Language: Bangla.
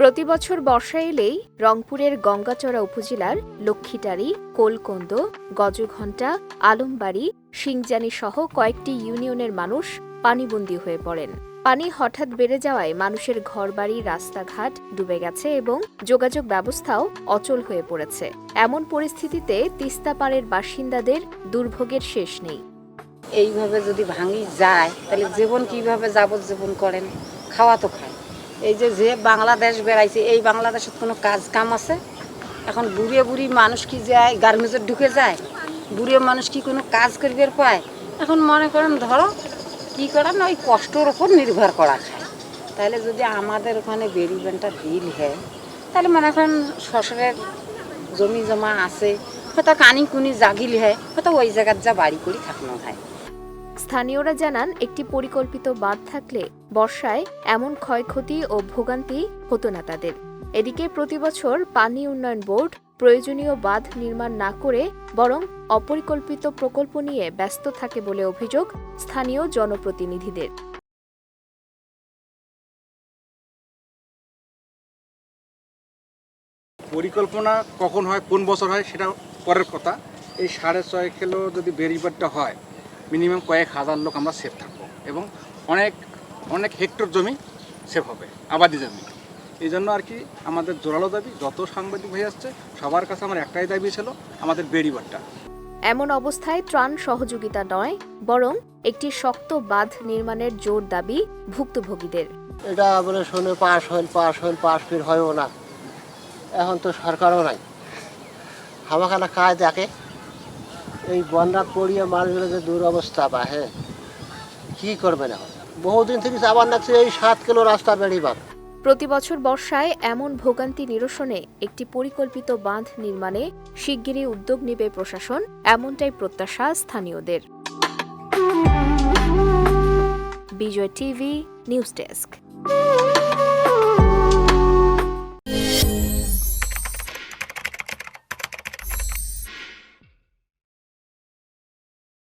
প্রতি বছর বর্ষা এলেই রংপুরের গঙ্গাচড়া উপজেলার লক্ষ্মীটারি, কোলকন্দ, গজঘণ্টা, আলমবাড়ি সিংজানি সহ কয়েকটি ইউনিয়নের মানুষ পানিবন্দী হয়ে পড়েন। পানি হঠাৎ বেড়ে যাওয়ায় মানুষের ঘরবাড়ি, রাস্তাঘাট ডুবে গেছে এবং যোগাযোগ ব্যবস্থাও অচল হয়ে পড়েছে। এমন পরিস্থিতিতে তিস্তা পাড়ের বাসিন্দাদের দুর্ভোগের শেষ নেই। এইভাবে যদি ভাঙি যায়, তাহলে জীবন কীভাবে যাবজ্জীবন করেন? খাওয়া তো খায়। এই যে যে বাংলাদেশ বেড়াইছে, এই বাংলাদেশত কোনো কাজ কাম আছে? এখন বুড়িয়ে বুড়ি মানুষ কি যায় গার্মেন্টসে ঢুকে যায়? বুড়িয়ে মানুষ কি কোনো কাজ করিবার পায়? এখন মনে করেন, ধরো, কি করেন ওই কষ্টর ওপর নির্ভর করা খায়। তাহলে যদি আমাদের ওখানে বেরিবেনটা দিল হয় তাহলে মনে করেন শ্বশুরের জমি জমা আছে, হয়তো কানি কুনি জাগিল হয় হয়তো ওই জায়গার যা বাড়ি করি থাকানো হয়। স্থানীয়রা জানান, একটি পরিকল্পিত বাঁধ থাকলে বর্ষায় এমন ক্ষয়ক্ষতি ও ভোগান্তি হতো না তাদের। এদিকে প্রতিবছর পানি উন্নয়ন বোর্ড প্রয়োজনীয় বাঁধ নির্মাণ না করে বরং অপরিকল্পিত প্রকল্প নিয়ে ব্যস্ত থাকে বলে অভিযোগ স্থানীয় জনপ্রতিনিধিদের। পরিকল্পনা কখন হয়, কোন বছর হয়, সেটা পরের কথা। এই সাড়ে ছয় কিলো যদি বেরিবারটা হয় মিনিমাম কয়েক হাজার লোক আমরা সেফ থাকব এবং অনেক অনেক হেক্টর জমি সেফ হবে আবাদি জমি। এই জন্য আর কি আমাদের জোরালো দাবি যত সাংবাদিক হয়ে আসছে সবার কাছে আমার একটাই দাবি ছিল আমাদের বেরিবারটা এমন অবস্থায় ত্রাণ সহযোগিতা নয় বরং একটি শক্ত বাঁধ নির্মাণের জোর দাবি ভুক্তভোগীদের। এটা বলে শুনে পাশ হইল পাশ হইল পাশ ফির হয়ও না। এখন তো সরকারও নাই। হামাখানা কাজ দেখে। এই বন্যা পড়িয়ে মানুষগুলো যে দুরবস্থা বা হ্যাঁ? কী করবেন এখন বহুদিন থেকে যাবার লাগছে, এই সাত কিলো রাস্তা বেড়িবার। প্রতি বছর বর্ষায় এমন ভোগান্তি নিরসনে একটি পরিকল্পিত বাঁধ নির্মাণে শিগগিরই উদ্যোগ নেবে প্রশাসন, এমনটাই প্রত্যাশা স্থানীয়দের। Vijay TV, news desk.